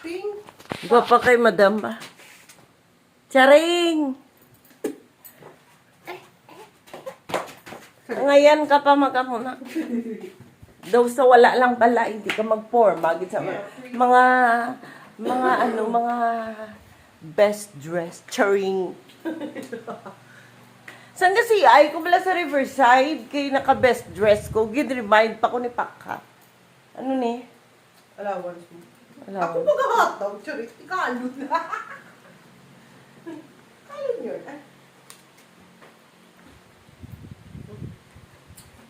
Ting. Gwapa kay madam ba? Charing! Ngayon ka pa makamuna. Daw sa wala lang pala, hindi ka mag-pour. Bagit sa mga, mga, mga ano, mga best dress. Charing. Saan kasi ay ko pala sa Riverside kay naka-best dress ko. Gid-remind pa ko ni Pakha. Ano ni? Allowance mo. Wala Ako mag-hotdog, Charis. Ikalo na. Kalo yun. ah.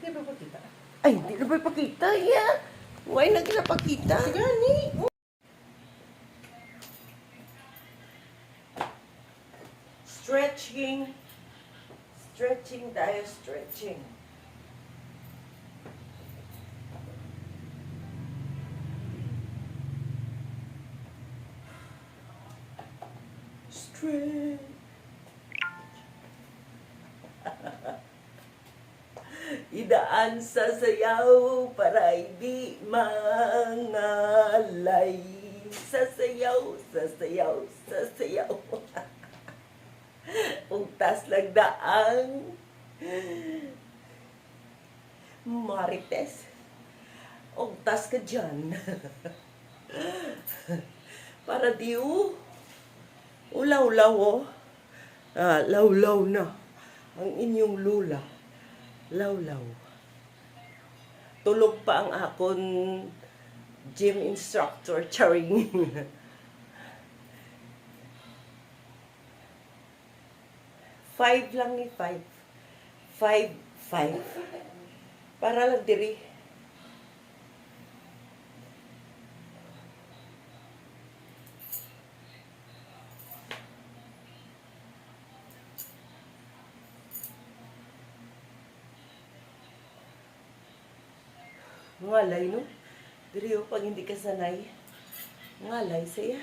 Di ba po kita? Ay, hindi na ba ipakita? Yeah. Why na kinapakita? Gani. Stretching. Stretching tayo, stretching. Idaan sa sayaw para hindi mangalay. Sasayaw, sasayaw, sasayaw. Ugtas lang daang Marites. Ugtas ka dyan. Para diyo. Ulaw-law oh. Ah, law-law na. Ang inyong lula. Law-law. Tulog pa ang akon gym instructor, charing. Five lang ni five. Five, five. Para lang diri. Ngalay, no? Diri o, pag hindi ka sanay. Ngalay siya.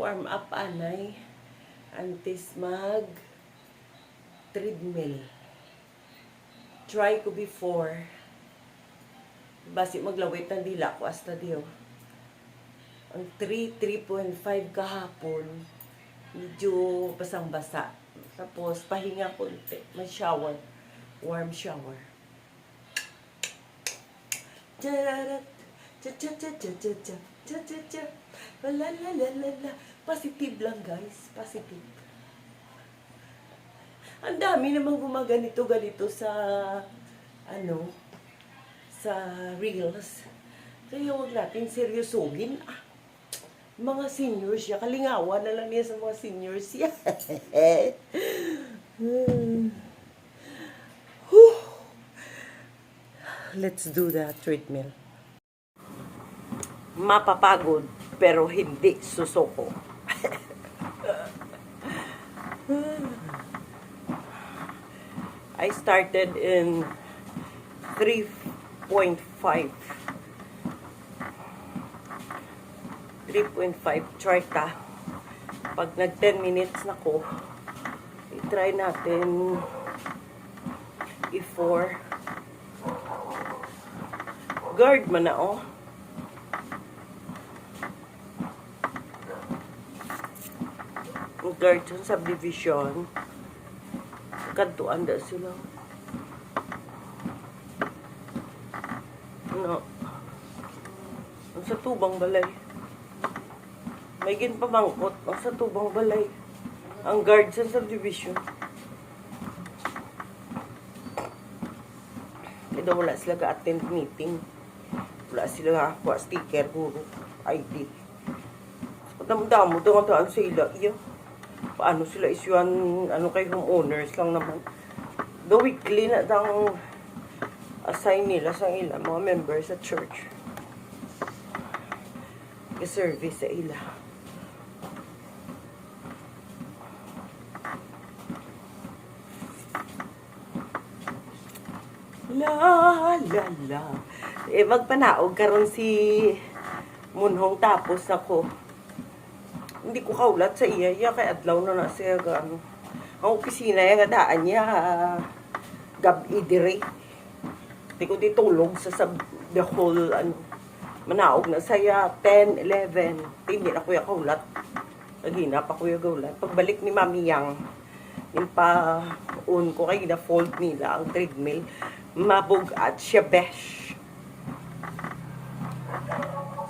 warm up anay antes mag treadmill try ko before basi maglawit ng dila ko hasta diyo ang 3, 3.5 kahapon, medyo basang-basa. Tapos, pahinga konti. May shower. Warm shower. Cha-cha-cha-cha-cha-cha. La-la-la-la-la. Positive lang, guys. Positive. Ang dami namang gumaganito ganito sa ano sa reels. Kaya huwag natin seryosogin. Ah mga seniors ya kalingawan na lang niya sa mga seniors ya. Whew. Let's do the treadmill. Mapapagod, pero hindi susuko. I started in 3.5. 3.5 try ta. Pag nag 10 minutes na ko, i-try natin i-4 guard man na oh. Guard sa subdivision. Kantuan da sila. No. Sa tubang balay. May ginpamangkot. Ang sa tubang balay. Ang guard sa subdivision. Ito wala sila ga-attend meeting. Wala sila kuha sticker, puro ID. Damo-damo, damo-damo sila. Iyo. Paano sila isyuan, ano kay homeowners lang naman. The weekly na dang assign nila sa ila, mga members sa church. Service sa ila. La la la. Eh magpanaog karon si Munhong tapos ako. Hindi ko kaulat sa iya, iya kay adlaw na na siya ga ano. Ang opisina yung daan niya, gabi dire. Di ko ditulog sa sab the whole, ano, manaog na saya, 10, 11. Hindi na kuya kaulat. Lagina pa kuya gaulat. Pagbalik ni Mami Yang, yung pa un ko kay na-fold nila ang treadmill, mabog at siya besh.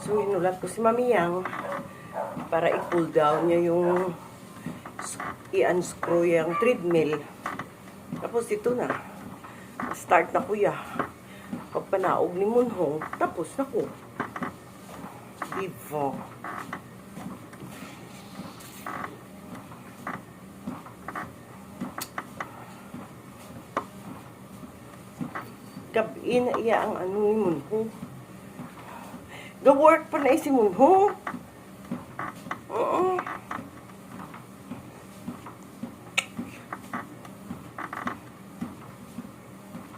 So, inulat ko si Mami Yang para i-pull down niya yung i-unscrew yung treadmill. Tapos ito na. Start na kuya. Pagpanaog ni Munhong, tapos na ko. Diba? Gabi na iya ang ano ni Munhong. Ga-work pa na si Munhong. Oo.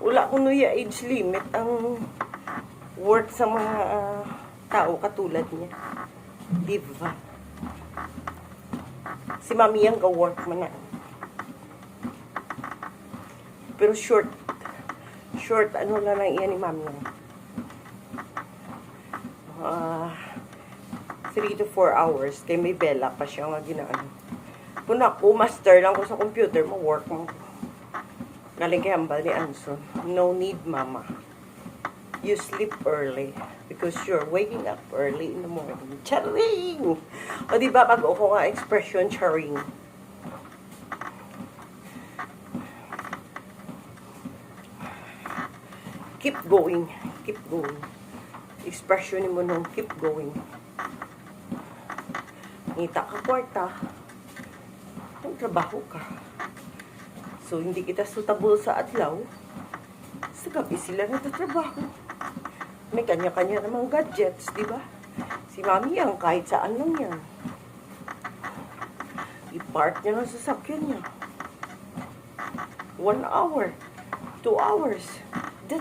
wala ko nuya age limit ang work sa mga ah, tao katulad niya. Diva. Si Mami ang ka-work man na. Pero short. Short, ano lang lang iyan ni Mami yan. Ah, 3 to 4 hours. Kay may bella pa siya nga ginaano. Kung ako, master lang ko sa computer mo, work mo. Galing kay Hambal ni Anson. No need, mama. You sleep early because you're waking up early in the morning. Charing! O di ba pag ako nga expression, charing. Keep going. Keep going. Expression mo nung keep going. Ngita ka kwarta. Magtrabaho ka. So, hindi kita suitable sa adlaw. Sa gabi sila nagtatrabaho. May kanya-kanya namang gadgets, di ba? Si Mami yan, kahit saan lang yan. I-park niya ng sasakyan niya. One hour, two hours,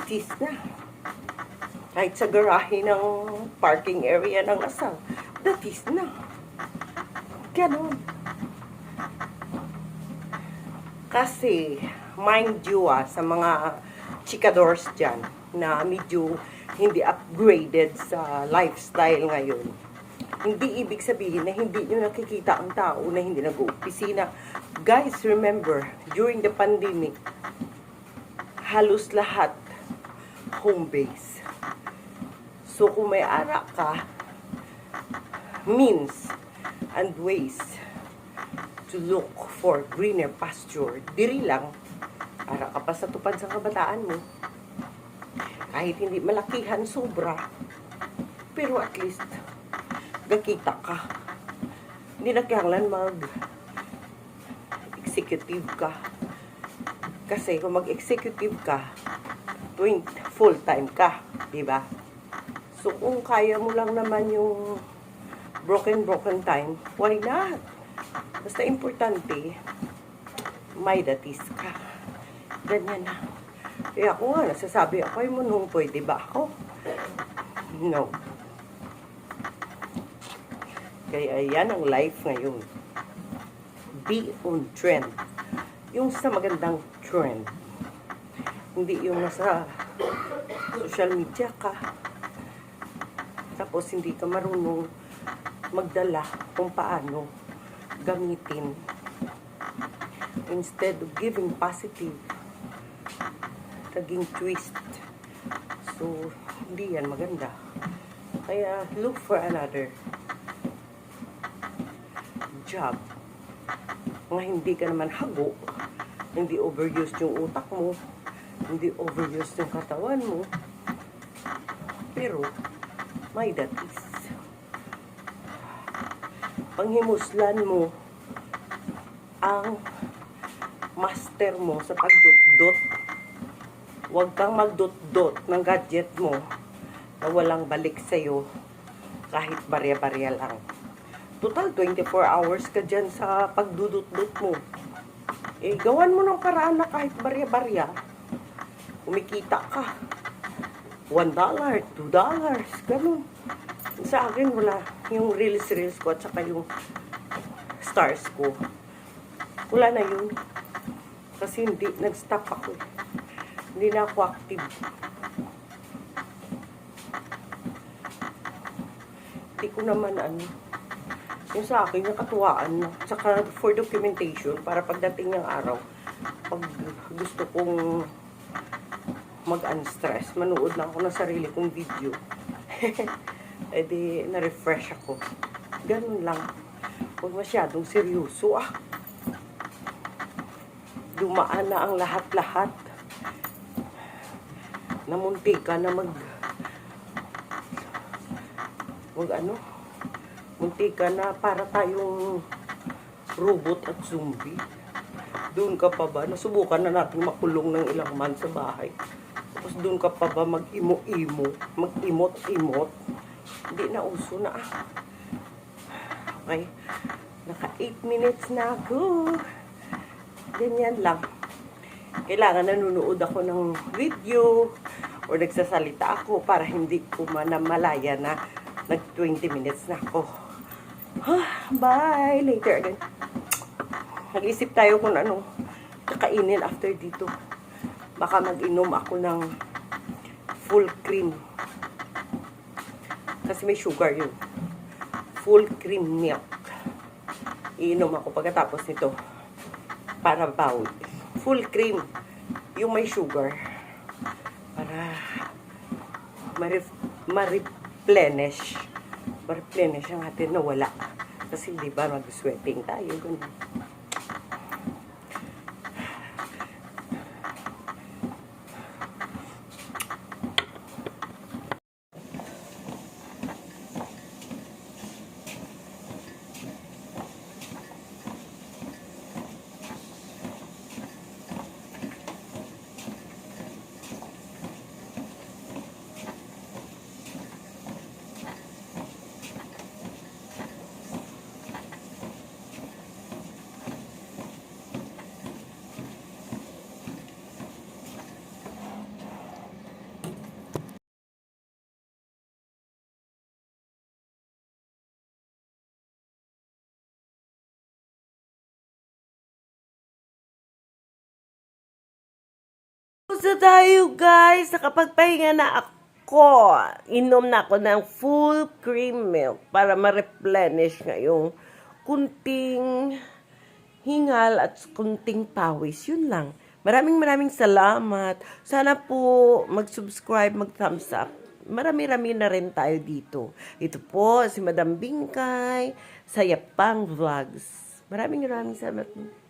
is na. Kahit sa garahe ng parking area ng asal, is na. Ganon. Kasi, mind you ah, sa mga chikadors dyan, na medyo hindi upgraded sa lifestyle ngayon. Hindi ibig sabihin na hindi nyo nakikita ang tao na hindi nag-opisina. Guys, remember, during the pandemic, halos lahat home base. So, kung may ara ka, means and ways to look for greener pasture. Diri lang, para ka pa sa tupad sa kabataan mo. Kahit hindi malakihan, sobra. Pero at least, gakita ka. Hindi na kailangan mag executive ka. Kasi kung mag-executive ka, tuwing full-time ka, di ba? So kung kaya mo lang naman yung broken-broken time, why not? Basta importante, may datis ka. Ganyan na. Kaya ako nga, nasasabi ako, ay mo nung pwede ba ako? No. Kaya yan ang life ngayon. Be on trend. Yung sa magandang trend. Hindi yung nasa social media ka. Tapos hindi ka marunong magdala kung paano gamitin. Instead of giving positive naging twist. So hindi yan maganda. Kaya look for another job. Nga hindi ka naman hago. Hindi overused yung utak mo hindi overused yung katawan mo pero may datis panghimuslan mo ang master mo sa pagdot-dot. Huwag kang magdot-dot ng gadget mo na walang balik sa'yo kahit barya-barya lang. Total, 24 hours ka dyan sa pagdudot-dot mo. Eh, gawan mo ng paraan na kahit barya-barya, kumikita ka. $1, $2, ganun. Sa akin, wala. Yung reels-reels ko at saka yung stars ko. Wala na yun. Kasi hindi, nag-stop ako eh. Hindi na ako active. Hindi ko naman ano. Yung sa akin, nakatuwaan na. Tsaka for documentation, para pagdating ng araw, pag gusto kong mag-unstress, manood lang ako ng sarili kong video. eh di, na-refresh ako. Ganun lang. Huwag masyadong seryoso ah. Dumaan na ang lahat-lahat. Namunti ka na mag... Mag ano? Munti ka na para tayong robot at zombie. Doon ka pa ba? Nasubukan na natin makulong ng ilang man sa bahay. Tapos doon ka pa ba mag-imo-imo? Mag-imot-imot? Hindi na uso na ah. Okay. Naka 8 minutes na ako. Ganyan lang. Kailangan nanonood ako ng video or nagsasalita ako para hindi ko manamalaya na nag 20 minutes na ako. Ah, bye! Later again. Nag-isip tayo kung ano kakainin after dito. Baka mag-inom ako ng full cream. Kasi may sugar yun. Full cream milk. Iinom ako pagkatapos nito. Para bawal. Full cream. Yung may sugar. Para ma-replenish. Ma-replenish ang atin na wala. Kasi di ba mag-sweating tayo. Ganun. So tayo guys, nakapagpahinga na ako. Inom na ako ng full cream milk para ma-replenish nga yung kunting hingal at kunting pawis. Yun lang. Maraming maraming salamat. Sana po mag-subscribe, mag-thumbs up. Marami-rami na rin tayo dito. Ito po si Madam Bingkay sa Yapang Vlogs. Maraming maraming salamat.